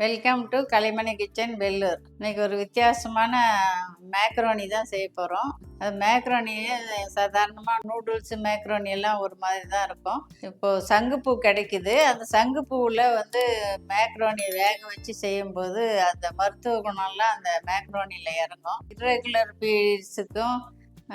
Welcome to Kalaimani kitchen Vellur இன்னைக்கு ஒரு வித்தியாசமான மேக்ரோனி தான் செய்ய போகிறோம் அது மேக்ரோனியே சாதாரணமாக நூடுல்ஸ் மேக்ரோனி எல்லாம் ஒரு மாதிரி தான் இருக்கும். இப்போது சங்குப்பூ கிடைக்குது. அந்த சங்குப்பூவில் வந்து மேக்ரோனி வேக வச்சு செய்யும்போது அந்த மருத்துவ குணம்லாம் அந்த மேக்ரோனியில் இறங்கும். irregular பீரியட்ஸுக்கும்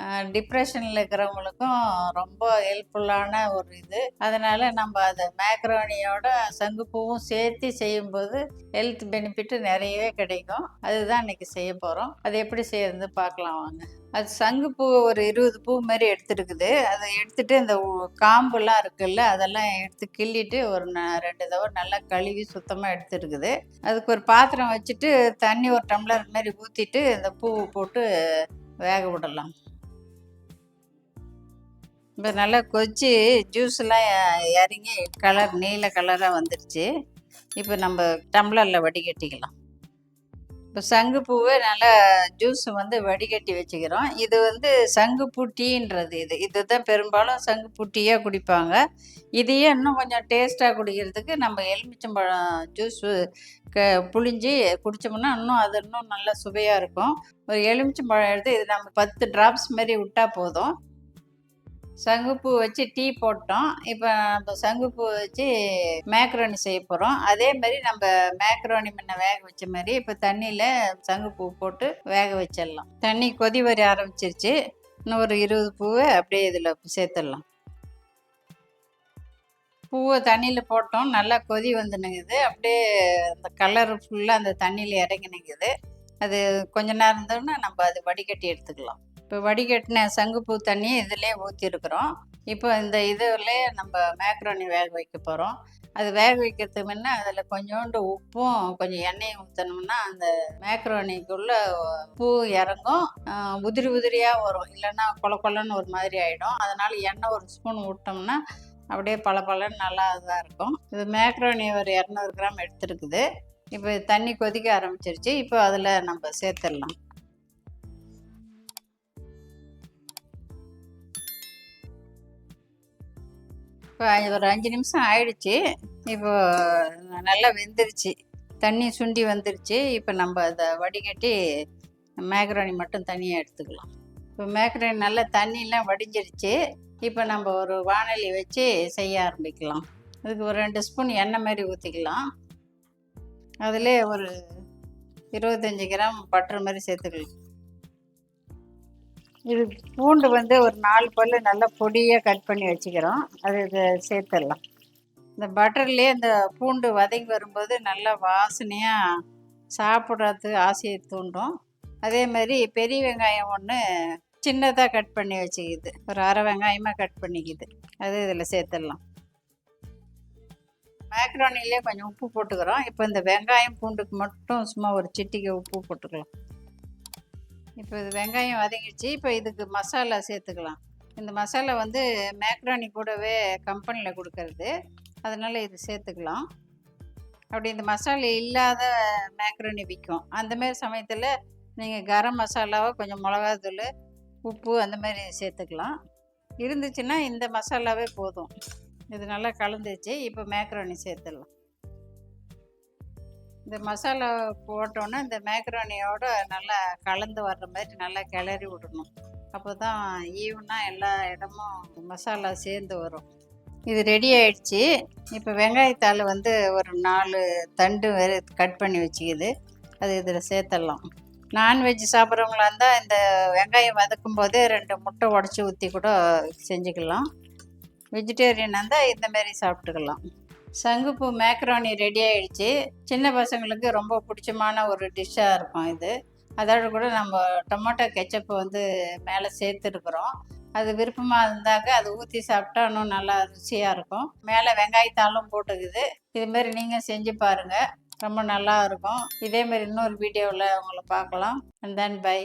டிப்ரெஷனில் இருக்கிறவங்களுக்கும் ரொம்ப ஹெல்ப்ஃபுல்லான ஒரு இது. அதனால் நம்ம அதை மேக்ரோனியோட சங்குப்பூவும் சேர்த்து செய்யும்போது ஹெல்த் பெனிஃபிட்டு நிறையவே கிடைக்கும். அதுதான் இன்னைக்கு செய்ய போகிறோம் அது எப்படி செய்யறது பார்க்கலாம் வாங்க. அது சங்குப்பூ ஒரு இருபது பூ மாதிரி எடுத்துருக்குது. அதை எடுத்துகிட்டு இந்த காம்புலாம் இருக்குல்ல அதெல்லாம் எடுத்து கிள்ளிட்டு ஒரு ந- ரெண்டு தடவை நல்லா கழுவி சுத்தமாக எடுத்துருக்குது. அதுக்கு ஒரு பாத்திரம் வச்சுட்டு தண்ணி ஒரு டம்ளர் மாதிரி ஊற்றிட்டு இந்த பூவை போட்டு வேக விடலாம். இப்போ நல்லா கொச்சி ஜூஸ்லாம் இறங்கி கலர் நீல கலராக வந்துருச்சு. இப்போ நம்ம டம்ளரில் வடிகட்டிக்கலாம். இப்போ சங்குப்பூவை நல்லா ஜூஸ் வந்து வடிகட்டி வச்சுக்கிறோம். இது வந்து சங்குப்பூ டீன்றது இது. இதுதான் பெரும்பாலும் சங்குப்பூ டீயாக குடிப்பாங்க. இதையே இன்னும் கொஞ்சம் டேஸ்ட்டாக குடிக்கிறதுக்கு நம்ம எலுமிச்சம்பழம் ஜூஸ் க புழிஞ்சி குடித்தோம்னா இன்னும் அது இன்னும் நல்லா சுவையாக இருக்கும். ஒரு எலுமிச்சம்பழம் எடுத்து இது நம்ம பத்து ட்ராப்ஸ் மாரி விட்டால் போதும். சங்குப்பூ வச்சு டீ போட்டோம். இப்போ நம்ம சங்குப்பூ வச்சு மேக்ரோனி செய்ய போகிறோம் அதே மாதிரி நம்ம மேக்ரோனி முன்ன வேக வச்ச மாதிரி இப்போ தண்ணியில் சங்குப்பூ போட்டு வேக வச்சிடலாம். தண்ணி கொதி வர ஆரம்பிச்சிருச்சு. இன்னும் ஒரு இருபது பூவை அப்படியே இதில் சேர்த்துடலாம். பூவை தண்ணியில் போட்டோம். நல்லா கொதி வந்து நிற்குது அப்படியே அந்த கலர் ஃபுல்லாக அந்த தண்ணியில் இறங்கி நிற்குது அது கொஞ்ச நேரம் இருந்தோன்னா நம்ம அது வடிகட்டி எடுத்துக்கலாம். இப்போ வடிகட்டின சங்குப்பூ தண்ணி இதிலே ஊற்றிருக்குறோம் இப்போ இந்த இதில் நம்ம மேக்ரோனி வேக வைக்க போகிறோம் அது வேக வைக்கிறதுக்கு முன்ன அதில் கொஞ்சோண்டு உப்பும் கொஞ்சம் எண்ணெயும் ஊற்றினோம்னா அந்த மேக்ரோனிக்குள்ளே பூ இறங்கும். உதிரி உதிரியாக வரும். இல்லைன்னா கொல கொலன்னு ஒரு மாதிரி ஆகிடும் அதனால் எண்ணெய் ஒரு ஸ்பூன் விட்டோம்னா அப்படியே பல பலன்னு நல்லா இதாக இருக்கும். இது மேக்ரோனி ஒரு இரநூறு கிராம் எடுத்துருக்குது. இப்போ தண்ணி கொதிக்க ஆரம்பிச்சிருச்சு. இப்போ அதில் நம்ம சேர்த்துடலாம். இப்போ ஒரு அஞ்சு நிமிஷம் ஆயிடுச்சு. இப்போ நல்லா வெந்துருச்சு. தண்ணி சுண்டி வந்துருச்சு. இப்போ நம்ம அதை வடிகட்டி மேக்ரோனி மட்டும் தனியாக எடுத்துக்கலாம். இப்போ மேக்ரோனி நல்லா தண்ணியெலாம் வடிஞ்சிருச்சு. இப்போ நம்ம ஒரு வாணலி வச்சு செய்ய ஆரம்பிக்கலாம். அதுக்கு ஒரு ரெண்டு ஸ்பூன் எண்ணெய் மாதிரி ஊற்றிக்கலாம் அதிலே ஒரு இருபத்தஞ்சி கிராம் பட்டர் மாதிரி சேர்த்துக்கலாம். இது பூண்டு வந்து ஒரு நாலு பல்லு நல்லா பொடியாக கட் பண்ணி வச்சுக்கிறோம். அது இதை சேர்த்துடலாம். இந்த பட்டர்லேயே இந்த பூண்டு வதங்கி வரும்போது நல்லா வாசனையாக சாப்பிட்றதுக்கு ஆசையை தூண்டும். அதே மாதிரி பெரிய வெங்காயம் ஒன்று சின்னதாக கட் பண்ணி வச்சுக்கிது. ஒரு அரை வெங்காயமாக கட் பண்ணிக்கிது. அது இதில் சேர்த்துடலாம். மேக்ரோனிலே கொஞ்சம் உப்பு போட்டுக்கிறோம். இப்போ இந்த வெங்காயம் பூண்டுக்கு மட்டும் சும்மா ஒரு சிட்டிக்கு உப்பு போட்டுக்கலாம். இப்போ இது வெங்காயம் வதங்கிடுச்சு. இப்போ இதுக்கு மசாலா சேர்த்துக்கலாம். இந்த மசாலா வந்து மேக்ரானி கூடவே கம்பெனியில் கொடுக்கறது. அதனால் இது சேர்த்துக்கலாம். அப்படி இந்த மசாலா இல்லாத மேக்ரோனி விற்கும். அந்தமாரி சமயத்தில் நீங்கள் கரம் மசாலாவை கொஞ்சம் மிளகாத்தூள் உப்பு அந்த மாதிரி சேர்த்துக்கலாம். இருந்துச்சுன்னா இந்த மசாலாவே போதும். இது நல்லா கலந்துச்சு இப்போ மேக்ரோனி சேர்த்துடலாம். இந்த மசாலா போட்டோன்னே இந்த மேக்ரோனியோட நல்லா கலந்து வர்ற மாதிரி நல்லா கிளறி விடணும். அப்போ தான் ஈவனாக எல்லா இடமும் மசாலா சேர்ந்து வரும். இது ரெடி ஆயிடுச்சு. இப்போ வெங்காயத்தாள் வந்து ஒரு நாலு தண்டு வேறு கட் பண்ணி வச்சுக்கிது. அது இதில் சேர்த்துடலாம் நான்வெஜ் சாப்பிட்றவங்களா இருந்தால் இந்த வெங்காயம் வதக்கும் போதே ரெண்டு முட்டை உடச்சி ஊற்றி கூட செஞ்சுக்கலாம். வெஜிடேரியனாக இருந்தால் இந்தமாரி சாப்பிட்டுக்கலாம். சங்குப்பூ மேக்ரோனி ரெடி ஆயிடுச்சு. சின்ன பசங்களுக்கு ரொம்ப பிடிச்சமான ஒரு டிஷ்ஷாக இருக்கும் இது. அதோட கூட நம்ம டொமேட்டோ கெச்சப்பு வந்து மேலே சேர்த்துருக்குறோம். அது விருப்பமாக இருந்தாக்க அது ஊற்றி சாப்பிட்டா இன்னும் நல்லா ருசியாக இருக்கும். மேலே வெங்காயத்தாலும் போட்டுக்குது. இதுமாரி நீங்கள் செஞ்சு பாருங்கள் ரொம்ப நல்லா இருக்கும். இதே மாதிரி இன்னொரு வீடியோவில் உங்களை பார்க்கலாம். And then by